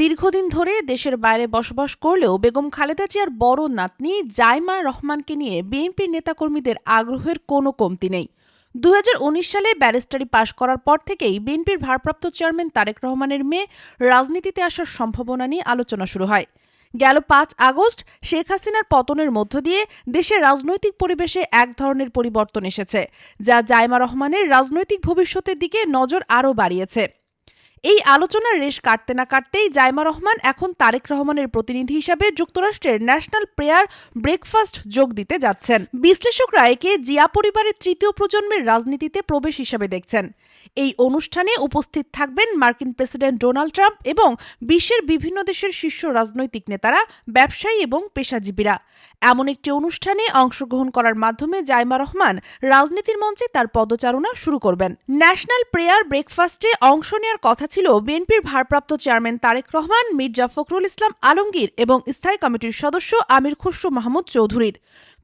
দীর্ঘদিন ধরে দেশের বাইরে বসবাস করলেও বেগম খালেদা জিয়ার বড় নাতনি জাইমা রহমানকে নিয়ে বিএনপির নেতাকর্মীদের আগ্রহের কোনো কমতি নেই। দু হাজার উনিশ সালে ব্যারিস্টারি পাশ করার পর থেকেই বিএনপির ভারপ্রাপ্ত চেয়ারম্যান তারেক রহমানের মেয়ে রাজনীতিতে আসার সম্ভাবনা নিয়ে আলোচনা শুরু হয়। গেল পাঁচ আগস্ট শেখ হাসিনার পতনের মধ্য দিয়ে দেশের রাজনৈতিক পরিবেশে এক ধরনের পরিবর্তন এসেছে, যা জাইমা রহমানের রাজনৈতিক ভবিষ্যতের দিকে নজর আরও বাড়িয়েছে। এই আলোচনার রেশ কাটতে না কাটতেই জাইমা রহমান এখন তারেক রহমানের প্রতিনিধি হিসাবে যুক্তরাষ্ট্রের ন্যাশনাল প্রেয়ার ব্রেকফাস্ট যোগ দিতে যাচ্ছেন। বিশ্লেষকরা একে জিয়া পরিবারের তৃতীয় প্রজন্মের রাজনীতিতে প্রবেশ হিসাবে দেখছেন। এই অনুষ্ঠানে উপস্থিত থাকবেন মার্কিন প্রেসিডেন্ট ডোনাল্ড ট্রাম্প এবং বিশ্বের বিভিন্ন দেশের শীর্ষ রাজনৈতিক নেতারা, ব্যবসায়ী এবং পেশাজীবীরা। এমন একটি অনুষ্ঠানে অংশগ্রহণ করার মাধ্যমে জাইমা রহমান রাজনীতির মঞ্চে তার পদচারণা শুরু করবেন। ন্যাশনাল প্রেয়ার ব্রেকফাস্টে অংশ নেওয়ার কথা ছিল বিএনপির ভারপ্রাপ্ত চেয়ারম্যান তারেক রহমান, মির্জা ফখরুল ইসলাম আলমগীর এবং স্থায়ী কমিটির সদস্য আমির খুশরু মাহমুদ চৌধুরীর।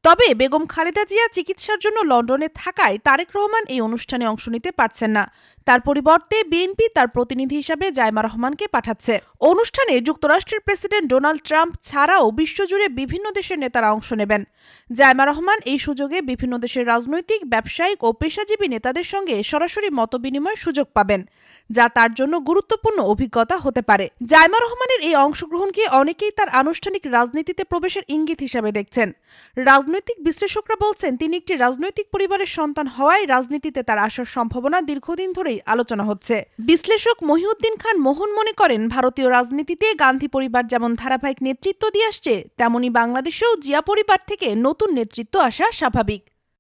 তবে বেগম খালেদা জিয়া চিকিৎসার জন্য লন্ডনে থাকায় তারেক রহমান এই অনুষ্ঠানে অংশ নিতে পারছেন না। তার পরিবর্তে বিএনপি তার প্রতিনিধি হিসাবে জাইমা রহমানকে পাঠাচ্ছে। অনুষ্ঠানে যুক্তরাষ্ট্রের প্রেসিডেন্ট ডোনাল্ড ট্রাম্প ছাড়াও বিশ্বজুড়ে বিভিন্ন দেশের নেতারা অংশ নেবেন। জাইমা রহমান এই সুযোগে বিভিন্ন দেশের রাজনৈতিক, ব্যবসায়িক ও পেশাজীবী নেতাদের সঙ্গে সরাসরি মতবিনিময়ের সুযোগ পাবেন, যা তার জন্য গুরুত্বপূর্ণ অভিজ্ঞতা হতে পারে। জাইমা রহমানের এই অংশগ্রহণকে অনেকেই তার আনুষ্ঠানিক রাজনীতিতে প্রবেশের ইঙ্গিত হিসাবে দেখছেন। রাজনৈতিক বিশ্লেষকরা বলছেন, তিনি একটি রাজনৈতিক পরিবারের সন্তান হওয়ায় রাজনীতিতে তার আসার সম্ভাবনা দীর্ঘদিন ধরেই আলোচনা হচ্ছে। বিশ্লেষক মহিউদ্দিন খান মোহন মনে করেন, ভারতীয় রাজনীতিতে গান্ধী পরিবার যেমন ধারাবাহিক নেতৃত্ব দিয়ে আসছে, তেমনি বাংলাদেশেও জিয়া পরিবার থেকে নতুন নেতৃত্ব আসা স্বাভাবিক।